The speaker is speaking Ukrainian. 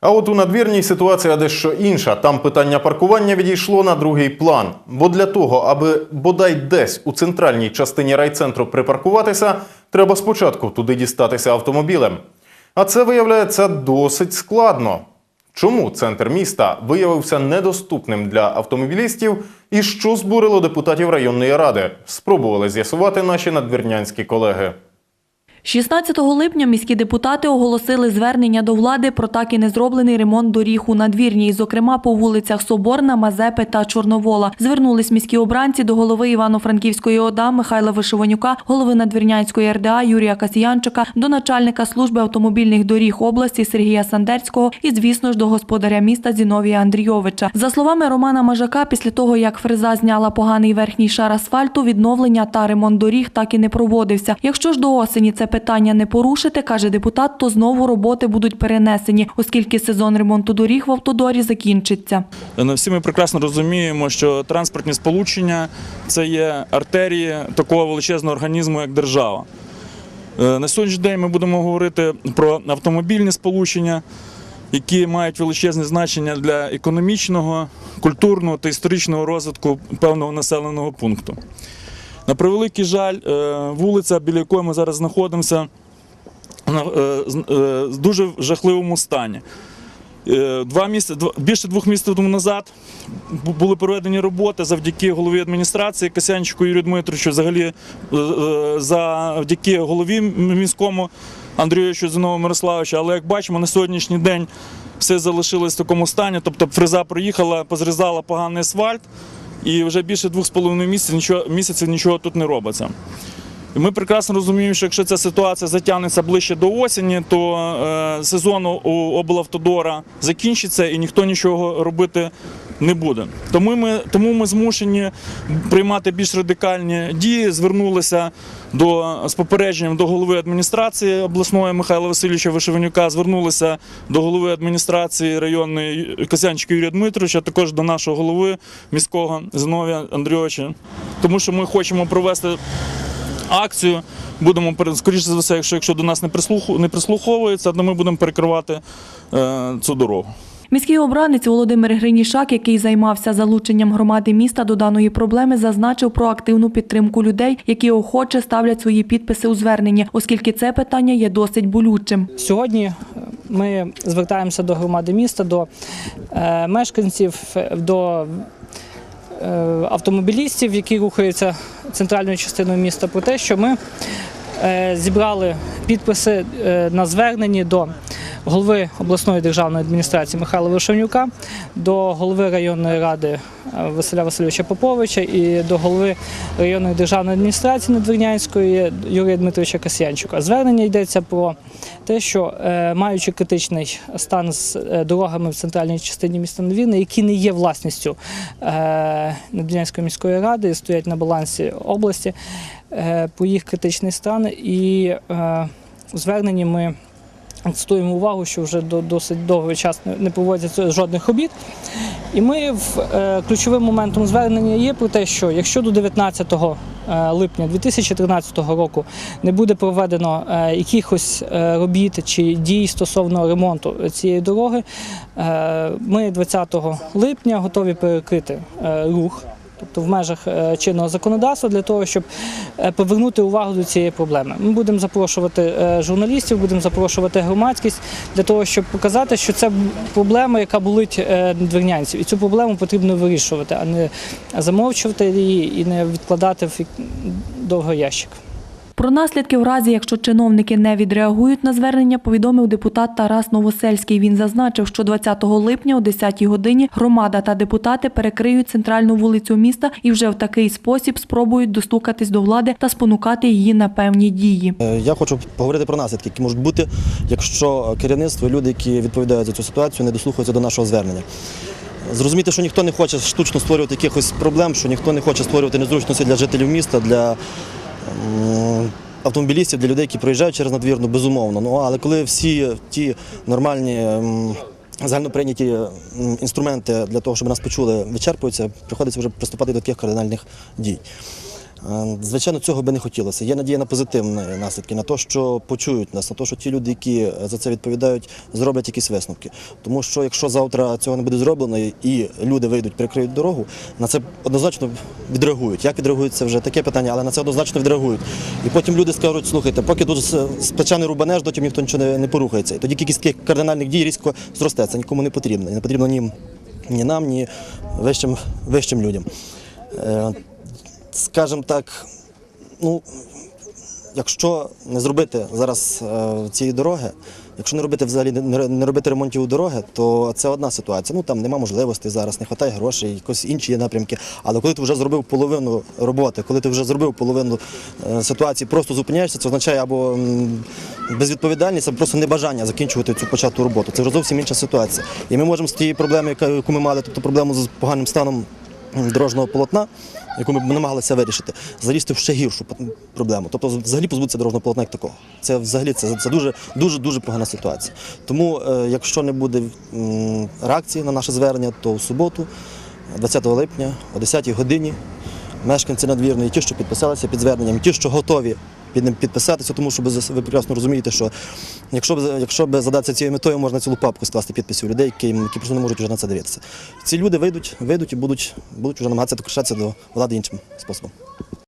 А от у надвірній ситуація дещо інша. Там питання паркування відійшло на другий план. Бо для того, аби бодай десь у центральній частині райцентру припаркуватися, треба спочатку туди дістатися автомобілем. А це виявляється досить складно. Чому центр міста виявився недоступним для автомобілістів і що збурило депутатів районної ради? Спробували з'ясувати наші надвірнянські колеги. 16 липня міські депутати оголосили звернення до влади про так і не зроблений ремонт доріг у надвірній, зокрема по вулицях Соборна, Мазепи та Чорновола. Звернулись міські обранці до голови Івано-Франківської ОДА Михайла Вишиванюка, голови Надвірнянської РДА Юрія Касьянчика, до начальника служби автомобільних доріг області Сергія Сандерського і, звісно ж, до господаря міста Зіновія Андрійовича. За словами Романа Мажака, після того як фреза зняла поганий верхній шар асфальту, відновлення та ремонт доріг так і не проводився. Якщо ж до осені це питання не порушити, каже депутат, то знову роботи будуть перенесені, оскільки сезон ремонту доріг в автодорі закінчиться. Ну, Всі ми прекрасно розуміємо, що транспортні сполучення це є артерії такого величезного організму, як держава. Е, На сьогоднішній день ми будемо говорити про автомобільні сполучення, які мають величезне значення для економічного, культурного та історичного розвитку певного населеного пункту. На превеликий жаль, е, вулиця, біля якої ми зараз знаходимося, е, е, в дуже жахливому стані. Два місяці, більше двох місяців тому назад були проведені роботи завдяки голові адміністрації Касянчику Юрію Дмитровичу, взагалі завдяки голові міському Андрію Зінову Мирославовичу. Але як бачимо, на сьогоднішній день все залишилось в такому стані. Тобто фреза проїхала, позрізала поганий асфальт, і вже більше двох з половиною місяців нічого, місяців нічого тут не робиться. Ми прекрасно розуміємо, що якщо ця ситуація затягнеться ближче до осені, то е, сезон у облавтодора закінчиться і ніхто нічого робити не буде. Тому ми, тому ми змушені приймати більш радикальні дії. Звернулися до з попередженням до голови адміністрації обласної Михайла Васильовича Вишиванюка, звернулися до голови адміністрації районної Косянчика Юрія Дмитровича, також до нашого голови міського Зиновія Андрійовича. Тому що ми хочемо провести акцію. Будемо скоріше за все, якщо, якщо до нас не прислуху не прислуховується, то ми будемо перекривати е, цю дорогу. Міський обранець Володимир Гринішак, який займався залученням громади міста до даної проблеми, зазначив про активну підтримку людей, які охоче ставлять свої підписи у зверненні, оскільки це питання є досить болючим. Сьогодні ми звертаємося до громади міста, до е, мешканців, до е, автомобілістів, які рухаються центральною частиною міста, про те, що ми е, зібрали підписи на зверненні до голови обласної державної адміністрації Михайла Вишевнюка, до голови районної ради е, Василя Васильовича Поповича і до голови районної державної адміністрації Надвірнянської Юрія Дмитровича Касьянчука. Звернення йдеться про те, що е, маючи критичний стан з е, дорогами в центральній частині міста Надвірна, які не є власністю Надвірнянської міської ради, стоять на балансі області, про їх критичний стан і у зверненні ми акцентуємо увагу, що вже до досить довгий час не- проводяться жодних робіт. І ми в е, ключовим моментом звернення є про те, що якщо до 19 е, липня 2013 року не буде проведено е, якихось е, робіт чи дій стосовно ремонту цієї дороги, е, ми 20 липня готові перекрити е, рух. Тобто в межах е, чинного законодавства для того, щоб е, повернути увагу до цієї проблеми. Ми будемо запрошувати е, журналістів, будемо запрошувати громадськість для того, щоб показати, що це проблема, яка болить двернянців. І цю проблему потрібно вирішувати, а не замовчувати її і не відкладати в довгий ящик. Про наслідки в разі, якщо чиновники не відреагують на звернення, повідомив депутат Тарас Новосельський. Він зазначив, що 20 липня о 10 годині громада та депутати перекриють центральну вулицю міста і вже в такий спосіб спробують достукатись до влади та спонукати її на певні дії. Е, Я хочу поговорити про наслідки, які можуть бути, якщо керівництво люди, які відповідають за цю ситуацію, не дослухаються до нашого звернення. Зрозуміти, що ніхто не хоче штучно створювати якихось проблем, що ніхто не хоче створювати незручності для жителів міста, для автомобілістів, для людей, які проїжджають через надвірну, безумовно. Ну але коли всі ті нормальні. Загальноприйняті інструменти для того, щоб нас почули, вичерпуються, приходиться вже приступати до таких кардинальних дій. Е, Звичайно, цього би не хотілося. Є надія на позитивні наслідки, на те, що почують нас, на те, що ті люди, які за це відповідають, зроблять якісь висновки. Тому що якщо завтра цього не буде зроблено і люди вийдуть, перекриють дорогу, на це однозначно відреагують. Як відреагують, це вже таке питання, але на це однозначно відреагують. І потім люди скажуть, слухайте, поки тут з плеча рубанеш, дотім ніхто нічого не, порухається. І тоді кількість кардинальних дій різко зросте. Це нікому не потрібно. І не потрібно ні, ні нам, ні вищим, вищим людям. Скажімо так, ну, якщо не зробити зараз е, цієї дороги, якщо не робити взагалі не, робити ремонтів у дороги, то це одна ситуація. Ну там нема можливостей зараз, не вистачає грошей, якось інші є напрямки. Але коли ти вже зробив половину роботи, коли ти вже зробив половину е, ситуації, просто зупиняєшся, це означає або безвідповідальність, або просто небажання закінчувати цю почату роботу. Це вже зовсім інша ситуація. І ми можемо з тієї проблеми, яку ми мали, тобто проблему з поганим станом дорожнього полотна, яку ми намагалися вирішити, залізти в ще гіршу проблему. Тобто взагалі позбутися дорожнього полотна як такого. Це взагалі це, це дуже, дуже, дуже погана ситуація. Тому, е, якщо не буде реакції на наше звернення, то в суботу, 20 липня, о 10 годині, мешканці надвірної, ті, що підписалися під зверненням, ті, що готові під ним підписатися, тому що ви прекрасно розумієте, що якщо б, якщо б задатися цією метою, можна цілу папку скласти підписів людей, які, які просто не можуть вже на це дивитися. Ці люди вийдуть, вийдуть і будуть, будуть вже намагатися докричатися до влади іншим способом.